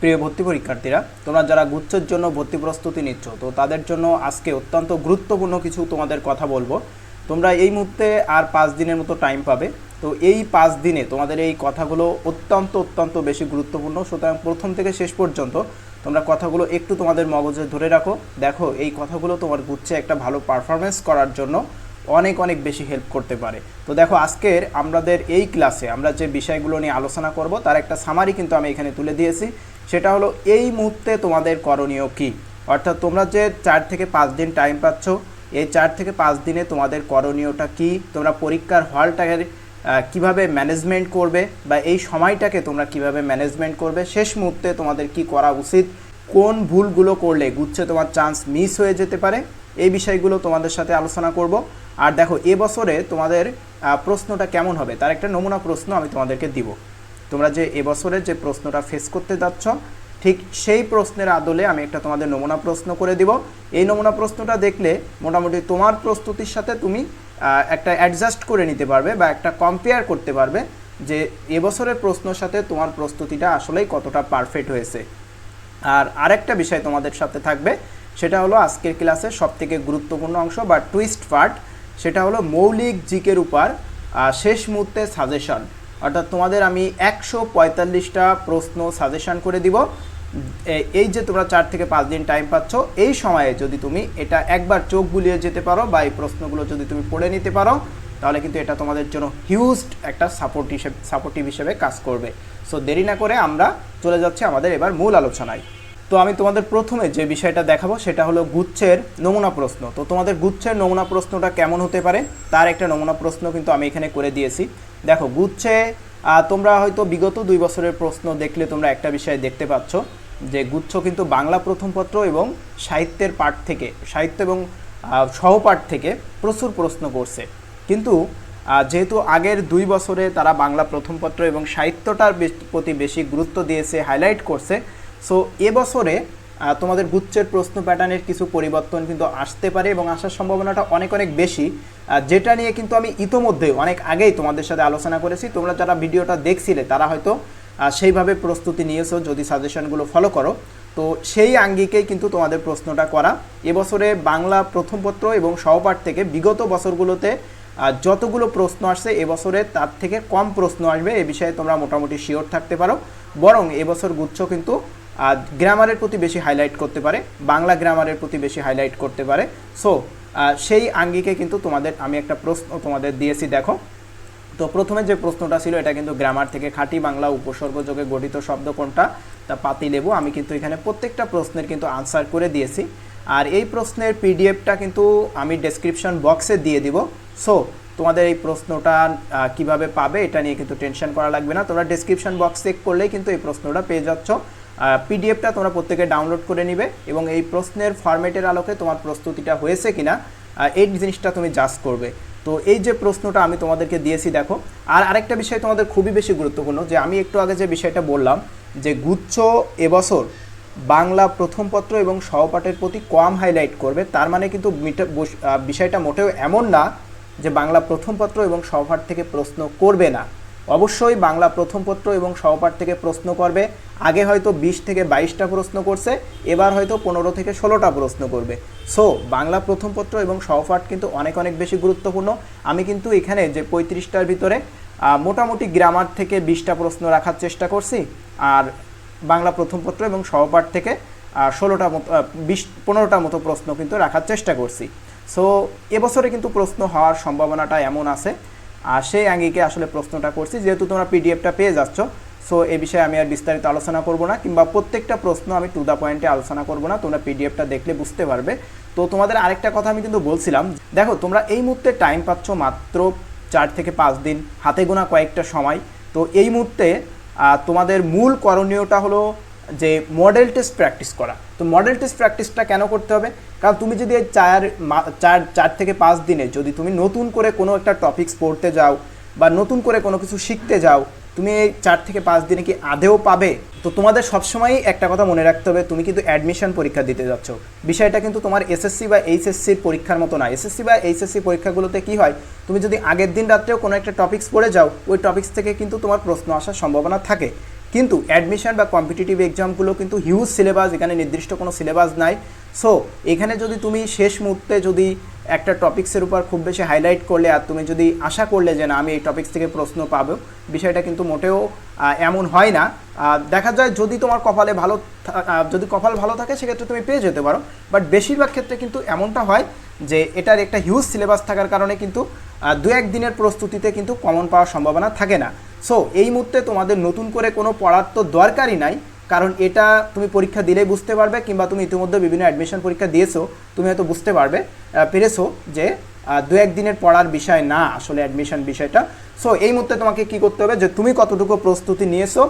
প্রিয় ভর্তি পরীক্ষার্থীরা, তোমরা যারা গুচ্ছের জন্য ভর্তি প্রস্তুতি নিচ্ছ, তো তাদের জন্য আজকে অত্যন্ত গুরুত্বপূর্ণ কিছু তোমাদের কথা বলব। তোমরা এই মুহূর্তে আর পাঁচ দিনের মতো টাইম পাবে। তো এই পাঁচ দিনে তোমাদের এই কথাগুলো অত্যন্ত অত্যন্ত বেশি গুরুত্বপূর্ণ। সুতরাং প্রথম থেকে শেষ পর্যন্ত তোমরা কথাগুলো একটু তোমাদের মগজে ধরে রাখো। দেখো, এই কথাগুলো তোমার গুচ্ছে একটা ভালো পারফরমেন্স করার জন্য অনেক অনেক বেশি হেল্প করতে পারে। তো দেখো, আজকের আমাদের এই ক্লাসে আমরা যে বিষয়গুলো নিয়ে আলোচনা করব, তার একটা সামারি কিন্তু আমি এখানে তুলে দিয়েছি। সেটা হলো এই মুহূর্তে তোমাদের করণীয় কি? অর্থাৎ তোমরা যে চার থেকে পাঁচ দিন টাইম পাচ্ছ, এই চার থেকে পাঁচ দিনে তোমাদের করণীয়টা কি? তোমরা পরীক্ষার হলটাকে কীভাবে ম্যানেজমেন্ট করবে বা এই সময়টাকে তোমরা কীভাবে ম্যানেজমেন্ট করবে? শেষ মুহূর্তে তোমাদের কি করা উচিত? কোন ভুলগুলো করলে গুচ্ছে তোমার চান্স মিস হয়ে যেতে পারে? এই বিষয়গুলো তোমাদের সাথে আলোচনা করব। আর দেখো এবছরে তোমাদের প্রশ্নটা কেমন হবে? তার একটা নমুনা প্রশ্ন আমি তোমাদেরকে দিব। তোমরা যে এবছরের যে প্রশ্নটা ফেস করতে যাচ্ছ, ঠিক সেই প্রশ্নের আদলে আমি একটা তোমাদের নমুনা প্রশ্ন করে দিব। এই নমুনা প্রশ্নটা দেখলে মোটামুটি তোমার প্রস্তুতির সাথে তুমি একটা অ্যাডজাস্ট করে নিতে পারবে বা একটা কম্পেয়ার করতে পারবে যে এবছরের প্রশ্নের সাথে তোমার প্রস্তুতিটা আসলেই কতটা পারফেক্ট হয়েছে। আর আরেকটা বিষয় তোমাদের সাথে থাকবে, সেটা হলো আজকের ক্লাসের সবথেকে গুরুত্বপূর্ণ অংশ বা টুইস্ট পার্ট সেটা হলো মৌলিক জিকের উপর শেষ মুহূর্তে সাজেশন অর্থাৎ তোমাদের আমি একশো পঁয়তাল্লিশটা প্রশ্ন সাজেশন করে দিব। এই যে তোমরা চার থেকে পাঁচ দিন টাইম পাচ্ছ, এই সময়ে যদি তুমি এটা একবার চোখ বুলিয়ে যেতে পারো বা এই প্রশ্নগুলো যদি তুমি পড়ে নিতে পারো, তাহলে কিন্তু এটা তোমাদের জন্য হিউজ একটা সাপোর্ট হিসেবে সাপোর্টিভ হিসেবে কাজ করবে। সো দেরি না করে আমরা চলে যাচ্ছি আমাদের এবার মূল আলোচনায়। তো আমি তোমাদের প্রথমে যে বিষয়টা দেখাবো সেটা হলো গুচ্ছের নমুনা প্রশ্ন। তো তোমাদের গুচ্ছের নমুনা প্রশ্নটা কেমন হতে পারে? তার একটা নমুনা প্রশ্ন কিন্তু আমি এখানে করে দিয়েছি। দেখো, গুচ্ছে তোমরা হয়তো বিগত দুই বছরের প্রশ্ন দেখলে তোমরা একটা বিষয় দেখতে পাচ্ছ যে গুচ্ছ কিন্তু বাংলা প্রথম পত্র এবং সাহিত্যের পাঠ থেকে, সাহিত্য এবং সহপাঠ থেকে প্রচুর প্রশ্ন করছে। কিন্তু যেহেতু আগের দুই বছরে তারা বাংলা প্রথম পত্র এবং সাহিত্যটার প্রতি বেশি গুরুত্ব দিয়েছে, হাইলাইট করছে সো এবছরে তোমাদের গুচ্ছের প্রশ্ন প্যাটার্নের কিছু পরিবর্তন কিন্তু আসতে পারে এবং আসার সম্ভাবনাটা অনেক অনেক বেশি। যেটা নিয়ে কিন্তু আমি ইতোমধ্যে অনেক আগেই তোমাদের সাথে আলোচনা করেছি। তোমরা যারা ভিডিওটা দেখছিলে, তারা হয়তো সেইভাবে প্রস্তুতি নিয়েছো যদি সাজেশনগুলো ফলো করো। তো সেই আঙ্গিকেই কিন্তু তোমাদের প্রশ্নটা করা। এবছরে বাংলা প্রথম পত্র এবং সহপাঠ থেকে বিগত বছরগুলোতে যতগুলো প্রশ্ন আসছে, এবছরে তার থেকে কম প্রশ্ন আসবে। এ বিষয়ে তোমরা মোটামুটি শিওর থাকতে পারো। বরং এবছর গুচ্ছ কিন্তু গ্রামারের প্রতি বেশি হাইলাইট করতে পারে, বাংলা গ্রামারের প্রতি বেশি হাইলাইট করতে পারে। সো সেই আঙ্গিকে কিন্তু তোমাদের, আমি একটা প্রশ্ন তোমাদের দিয়েছি, দেখো। তো প্রথমে যে প্রশ্নটা ছিল, এটা কিন্তু গ্রামার থেকে খাঁটি বাংলা উপসর্গযোগে গঠিত শব্দ কোনটা? তা পাতি লেবু। আমি কিন্তু এখানে প্রত্যেকটা প্রশ্নের কিন্তু আনসার করে দিয়েছি। আর এই প্রশ্নের পিডিএফটা কিন্তু আমি ডেসক্রিপশন বক্সে দিয়ে দিব। সো তোমাদের এই প্রশ্নটা কীভাবে পাবে, এটা নিয়ে কিন্তু টেনশন করা লাগবে না। তোমরা ডেসক্রিপশন বক্স চেক করলেই কিন্তু এই প্রশ্নটা পেয়ে যাচ্ছ। পিডিএফটা তোমরা প্রত্যেকে ডাউনলোড করে নিবে এবং এই প্রশ্নের ফরম্যাটের আলোকে তোমার প্রস্তুতিটা হয়েছে কিনা এই জিনিসটা তুমি জাজ করবে। তো এই যে প্রশ্নটা আমি তোমাদেরকে দিয়েছি, দেখো, আর আরেকটা বিষয় তোমাদের খুবই বেশি গুরুত্বপূর্ণ, যে আমি একটু আগে যে বিষয়টা বললাম, যে গুচ্ছ এবছর বাংলা প্রথম পত্র এবং সহপাঠের প্রতি কম হাইলাইট করবে, তার মানে কিন্তু বিষয়টা মোটেও এমন না যে বাংলা প্রথম পত্র এবং সহপাঠ থেকে প্রশ্ন করবে না। অবশ্যই বাংলা প্রথম পত্র এবং সহপাঠ থেকে প্রশ্ন করবে। আগে হয়তো বিশ থেকে বাইশটা প্রশ্ন করছে, এবার হয়তো পনেরো থেকে ষোলোটা প্রশ্ন করবে। সো বাংলা প্রথম পত্র এবং সহপাঠ কিন্তু অনেক অনেক বেশি গুরুত্বপূর্ণ। আমি কিন্তু এখানে যে পঁয়ত্রিশটার ভিতরে মোটামুটি গ্রামার থেকে বিশটা প্রশ্ন রাখার চেষ্টা করছি। আর বাংলা প্রথম পত্র এবং সহপাঠ থেকে ষোলোটা মতো বিশ, পনেরোটা মতো প্রশ্ন কিন্তু রাখার চেষ্টা করছি। সো এবছরে কিন্তু প্রশ্ন হওয়ার সম্ভাবনাটা এমন আছে আর সেই আঙ্গিকে আসলে প্রশ্নটা করছি, যেহেতু তোমরা পিডিএফটা পেয়ে যাচ্ছ সো এ বিষয়ে আমি আর বিস্তারিত আলোচনা করব না, কিংবা প্রত্যেকটা প্রশ্ন আমি টু দ্য পয়েন্টে আলোচনা করব না, তোমরা পিডিএফটা দেখলে বুঝতে পারবে। তো তোমাদের আরেকটা কথা আমি কিন্তু বলছিলাম, দেখো তোমরা এই মুহূর্তে টাইম পাচ্ছ মাত্র চার থেকে পাঁচ দিন, হাতে গোনা কয়েকটা সময়। তো এই মুহূর্তে তোমাদের মূল করণীয়টা হলো যে মডেল টেস্ট প্র্যাকটিস করা। তো মডেল টেস্ট প্র্যাকটিসটা কেন করতে হবে? কারণ তুমি যদি চার চার চার থেকে পাঁচ দিনে যদি তুমি নতুন করে কোনো একটা টপিকস পড়তে যাও বা নতুন করে কোনো কিছু শিখতে যাও তুমি এই চার থেকে পাঁচ দিনে কি আদেও পাবে? তো তোমাদের সবসময়ই একটা কথা মনে রাখতে হবে, তুমি কিন্তু অ্যাডমিশন পরীক্ষা দিতে যাচ্ছ। বিষয়টা কিন্তু তোমার এসএসসি বা এইচএসসির পরীক্ষার মতো না এসএসসি বা এইচএসসি পরীক্ষাগুলোতে কি হয়, তুমি যদি আগের দিন রাত্রেও কোনো একটা টপিক্স পড়ে যাও, ওই টপিক্স থেকে কিন্তু তোমার প্রশ্ন আসার সম্ভাবনা থাকে। কিন্তু অ্যাডমিশন বা কম্পিটিটিভ এক্সামগুলো কিন্তু হিউজ সিলেবাস এখানে নির্দিষ্ট কোনো সিলেবাস নাই। সো এখানে যদি তুমি শেষ মুহূর্তে যদি একটা টপিক্সের উপর খুব বেশি হাইলাইট করলে আর তুমি যদি আশা করলে যে না, আমি এই টপিক্স থেকে প্রশ্ন পাবো, বিষয়টা কিন্তু মোটেও এমন হয় না। দেখা যায় যদি তোমার কপালে ভালো যদি কপাল ভালো থাকে, সেক্ষেত্রে তুমি পেয়ে যেতে পারো। বাট বেশিরভাগ ক্ষেত্রে কিন্তু এমনটা হয় যে, এটার একটা হিউজ সিলেবাস থাকার কারণে কিন্তু দু এক দিনের প্রস্তুতিতে কিন্তু কমন পাওয়ার সম্ভাবনা থাকে না। সো এই মুহূর্তে তোমাদের নতুন করে কোনো পড়ার তো দরকারই নাই। কারণ এটা তুমি পরীক্ষা দিলেই বুঝতে পারবে কিংবা তুমি ইতিমধ্যে বিভিন্ন অ্যাডমিশন পরীক্ষা দিয়েছ, তুমি হয়তো বুঝতে পারবে পেরেছ যে দু এক দিনের পড়ার বিষয় না আসলে অ্যাডমিশন বিষয়টা। সো এই মুহূর্তে তোমাকে কি করতে হবে যে, তুমি কতটুকু প্রস্তুতি নিয়েছো,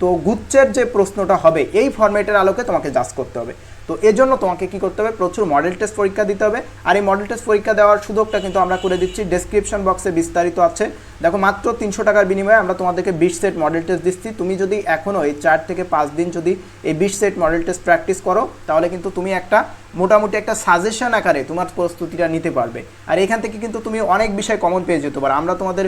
তো গুচ্ছের যে প্রশ্নটা হবে, এই ফরম্যাটের আলোকে তোমাকে জাজ করতে হবে। তো এজন্য তোমাকে কি করতে হবে, প্রচুর মডেল টেস্ট পরীক্ষা দিতে হবে। আর এই মডেল টেস্ট পরীক্ষা দেওয়ার সুযোগটা কিন্তু আমরা করে দিচ্ছি ডেসক্রিপশন বক্সে বিস্তারিত আছে। দেখো মাত্র তিনশো টাকার বিনিময়ে আমরা তোমাদেরকে বিশ সেট মডেল টেস্ট দিচ্ছি। তুমি যদি এখনও এই চার থেকে পাঁচ দিন যদি এই বিশ সেট মডেল টেস্ট প্র্যাকটিস করো, তাহলে কিন্তু তুমি একটা মোটামুটি একটা সাজেশন আকারে তোমার প্রস্তুতিটা নিতে পারবে। আর এখান থেকে কিন্তু তুমি অনেক বিষয় কমন পেয়ে যেতে পারো। আমরা তোমাদের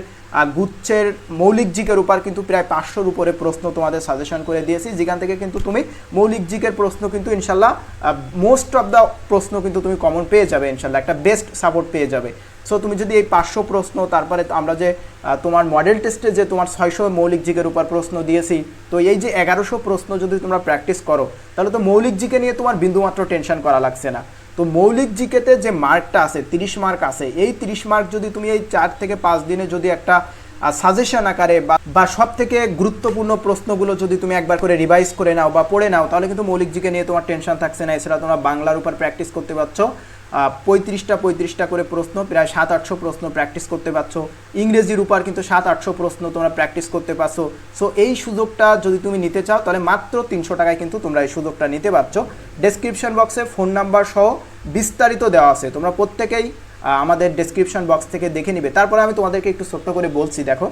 গুচ্ছের মৌলিক জিকের উপর কিন্তু প্রায় পাঁচশোর উপরে প্রশ্ন তোমাদের সাজেশন করে দিয়েছি। যেখান থেকে কিন্তু তুমি মৌলিক জিকের প্রশ্ন কিন্তু ইনশাল্লাহ মোস্ট অফ দ্য প্রশ্ন কিন্তু তুমি কমন পেয়ে যাবে ইনশাল্লাহ। একটা বেস্ট সাপোর্ট পেয়ে যাবে। সো তুমি যদি এই পাঁচশো প্রশ্ন, তারপরে আমরা যে তোমার মডেল টেস্টে যে তোমার ছয়শো মৌলিক জিকের উপর প্রশ্ন দিয়েছি, তো এই যে এগারোশো প্রশ্ন যদি তোমরা প্র্যাকটিস করো, তাহলে তো মৌলিক জিকে নিয়ে তোমার বিন্দুমাত্র টেনশন করা লাগছে না। তো মৌলিক জিকেতে যে মার্কটা আছে, তিরিশ মার্ক আছে, এই তিরিশ মার্ক যদি তুমি এই চার থেকে পাঁচ দিনে যদি একটা সাজেশন আকারে বা সব থেকে গুরুত্বপূর্ণ প্রশ্নগুলো যদি তুমি একবার করে রিভাইজ করে নাও বা পড়ে নাও, তাহলে কিন্তু মৌলিক জিকে নিয়ে তোমার টেনশন থাকছে না। এছাড়া তোমরা বাংলার উপর প্র্যাকটিস করতে পারছ। পঁয়ত্রিশটা পঁয়ত্রিশটা করে প্রশ্ন, প্রায় সাত, আটশো প্রশ্ন প্র্যাকটিস করতে পারছ। ইংরেজির উপর কিন্তু সাত, আটশো প্রশ্ন তোমরা প্র্যাকটিস করতে পারছ। সো এই সুযোগটা যদি তুমি নিতে চাও, তাহলে মাত্র তিনশো টাকায় কিন্তু তোমরা এই সুযোগটা নিতে পারছ। ডেসক্রিপশন বক্সে ফোন নাম্বার সহ বিস্তারিত দেওয়া আছে। তোমরা প্রত্যেকেই আমাদের ডেসক্রিপশন বক্স থেকে দেখে নিবে। তারপরে আমি তোমাদেরকে একটু ছোট্ট করে বলছি, দেখো।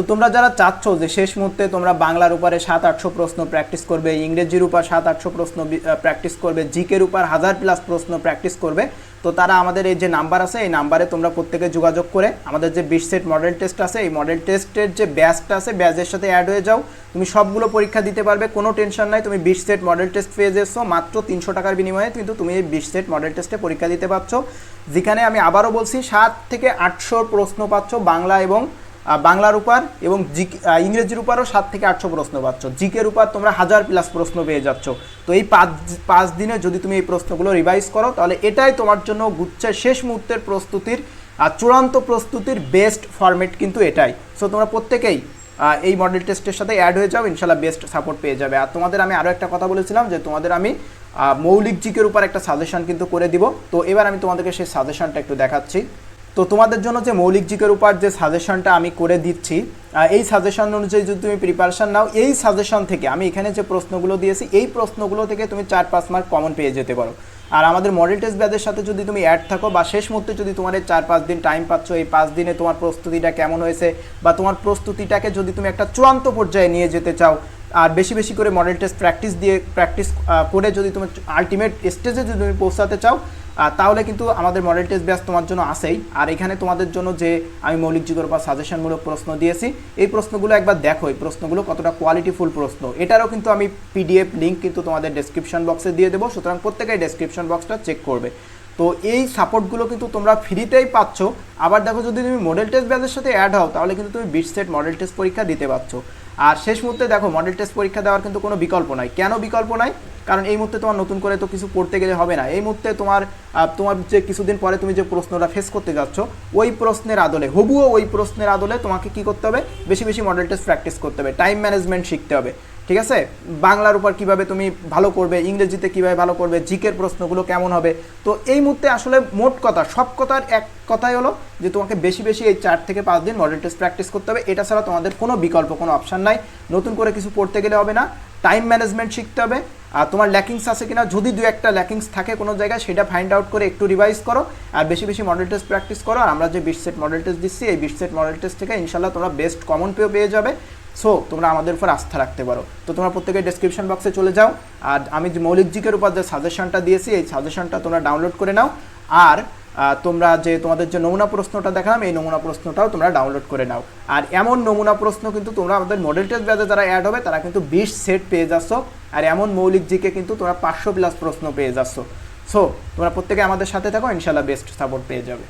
তো তোমরা যারা চাচ্ছ যে শেষ মুহূর্তে তোমরা বাংলার উপরে সাত আটশো প্রশ্ন প্র্যাকটিস করবে, ইংরেজির উপর সাত আটশো প্রশ্ন প্র্যাকটিস করবে, জিকের উপর হাজার প্লাস প্রশ্ন প্র্যাকটিস করবে, তো তারা আমাদের এই যে নাম্বার আছে, এই নাম্বারে তোমরা প্রত্যেকে যোগাযোগ করে আমাদের যে বিশ সেট মডেল টেস্ট আছে, এই মডেল টেস্টের যে ব্যাচটা আছে ব্যাচের সাথে অ্যাড হয়ে যাও। তুমি সবগুলো পরীক্ষা দিতে পারবে, কোনো টেনশন নাই। তুমি বিশ সেট মডেল টেস্ট পেয়ে যাচ্ছ মাত্র তিনশো টাকার বিনিময়ে কিন্তু তুমি এই বিশ সেট মডেল টেস্টে পরীক্ষা দিতে পারছ। যেখানে আমি আবারও বলছি, সাত থেকে আটশোর প্রশ্ন পাচ্ছ বাংলা এবং বাংলার উপর এবং জি ইংরেজির উপরও সাত থেকে আটশো প্রশ্ন পাচ্ছ। জিকের উপর তোমরা হাজার প্লাস প্রশ্ন পেয়ে যাচ্ছ। তো এই পাঁচ পাঁচ দিনে যদি তুমি এই প্রশ্নগুলো রিভাইজ করো, তাহলে এটাই তোমার জন্য গুচ্ছের শেষ মুহূর্তের প্রস্তুতির আর চূড়ান্ত প্রস্তুতির বেস্ট ফরম্যাট কিন্তু এটাই। সো তোমরা প্রত্যেকেই এই মডেল টেস্টের সাথে অ্যাড হয়ে যাও ইনশাল্লাহ বেস্ট সাপোর্ট পেয়ে যাবে। আর তোমাদের আমি আরও একটা কথা বলেছিলাম যে তোমাদের আমি মৌলিক জিকের উপর একটা সাজেশন কিন্তু করে দিব। তো এবার আমি তোমাদেরকে সেই সাজেশনটা একটু দেখাচ্ছি। তো তোমাদের জন্য যে মৌলিক জিকের উপর যে সাজেশনটা আমি করে দিচ্ছি এই সাজেশন অনুযায়ী যদি তুমি প্রিপারেশন নাও, এই সাজেশন থেকে আমি এখানে যে প্রশ্নগুলো দিয়েছি, এই প্রশ্নগুলো থেকে তুমি চার পাঁচ মার্ক কমন পেয়ে যেতে পারো। আর আমাদের মডেল টেস্ট ব্যাচের সাথে যদি তুমি অ্যাড থাকো বা শেষ মুহূর্তে যদি তোমার এই চার পাঁচ দিন টাইম পাচ্ছ, এই পাঁচ দিনে তোমার প্রস্তুতিটা কেমন হয়েছে বা তোমার প্রস্তুতিটাকে যদি তুমি একটা চূড়ান্ত পর্যায়ে নিয়ে যেতে চাও আর বেশি বেশি করে মডেল টেস্ট প্র্যাকটিস দিয়ে প্র্যাকটিস করে যদি তুমি আলটিমেট স্টেজে যদি তুমি পৌঁছাতে চাও তাহলে কিন্তু আমাদের মডেল টেস্ট ব্যাচ তোমার জন্য আসেই। আর এখানে তোমাদের জন্য যে আমি মৌলিক যুগের উপর সাজেশনমূলক প্রশ্ন দিয়েছি, এই প্রশ্নগুলো একবার দেখো। এই প্রশ্নগুলো কতটা কোয়ালিটিফুল প্রশ্ন। এটারও কিন্তু আমি পিডিএফ লিঙ্ক কিন্তু তোমাদের ডেসক্রিপশন বক্সে দিয়ে দেবো। সুতরাং প্রত্যেকেই ডেসক্রিপশন বক্সটা চেক করবে। তো এই সাপোর্টগুলো কিন্তু তোমরা ফ্রিতেই পাচ্ছ। আবার দেখো যদি তুমি মডেল টেস্ট ব্যাচের সাথে অ্যাড হও, তাহলে কিন্তু তুমি বিট সেট মডেল টেস্ট পরীক্ষা দিতে পারছ। আর শেষ মুহূর্তে দেখো মডেল টেস্ট পরীক্ষা দেওয়ার কিন্তু কোনো বিকল্প নাই। কেন বিকল্প নাই? কারণ এই মুহূর্তে তোমার নতুন করে তো কিছু পড়তে গেলে হবে না। এই মুহূর্তে তোমার তোমার যে কিছুদিন পরে তুমি যে প্রশ্নটা ফেস করতে যাচ্ছ, ওই প্রশ্নের আদলে, হবুও ওই প্রশ্নের আদলে তোমাকে কি করতে হবে? বেশি বেশি মডেল টেস্ট প্র্যাকটিস করতে হবে। টাইম ম্যানেজমেন্ট শিখতে হবে। ঠিক আছে? বাংলার উপর কীভাবে তুমি ভালো করবে, ইংরেজিতে কীভাবে ভালো করবে, জিকের প্রশ্নগুলো কেমন হবে? তো এই মুহূর্তে আসলে মোট কথা, সব কথার এক কথাই হলো যে তোমাকে বেশি বেশি এই চার থেকে পাঁচ দিন মডেল টেস্ট প্র্যাকটিস করতে হবে। এটা ছাড়া তোমাদের কোনো বিকল্প, কোনো অপশান নাই। নতুন করে কিছু পড়তে গেলে হবে না। টাইম ম্যানেজমেন্ট শিখতে হবে। আর তোমার ল্যাকিংস আছে কিনা, যদি দু একটা ল্যাকিংস থাকে কোনো জায়গায়, সেটা ফাইন্ড আউট করে একটু রিভাইজ করো। আর বেশি বেশি মডেল টেস্ট প্র্যাকটিস করো। আর আমরা যে বিশ সেট মডেল টেস্ট দিচ্ছি, এই বিশ সেট মডেল টেস্ট থেকে ইনশাল্লাহ তোমরা বেস্ট কমন পেয়ে পেয়ে যাবে। সো তোমরা আমাদের উপর আস্থা রাখতে পারো। তো তোমরা প্রত্যেকে ডেসক্রিপশন বক্সে চলে যাও। আর আমি যে মৌলিক জিকের উপর যে সাজেশনটা দিয়েছি, এই সাজেশনটা তোমরা ডাউনলোড করে নাও। আর তোমরা যে তোমাদের যে নমুনা প্রশ্নটা দেখালাম, এই নমুনা প্রশ্নটাও তোমরা ডাউনলোড করে নাও। আর এমন নমুনা প্রশ্ন কিন্তু তোমরা আমাদের মডেল টেস্ট ব্যাচে যারা অ্যাড হবে, তারা কিন্তু বিশ সেট পেয়ে যাচ্ছ। আর এমন মৌলিক জিকে কিন্তু তোমরা পাঁচশো প্লাস প্রশ্ন পেয়ে যাচ্ছ। সো তোমরা প্রত্যেকে আমাদের সাথে থাকো ইনশাল্লাহ বেস্ট সাপোর্ট পেয়ে যাবে।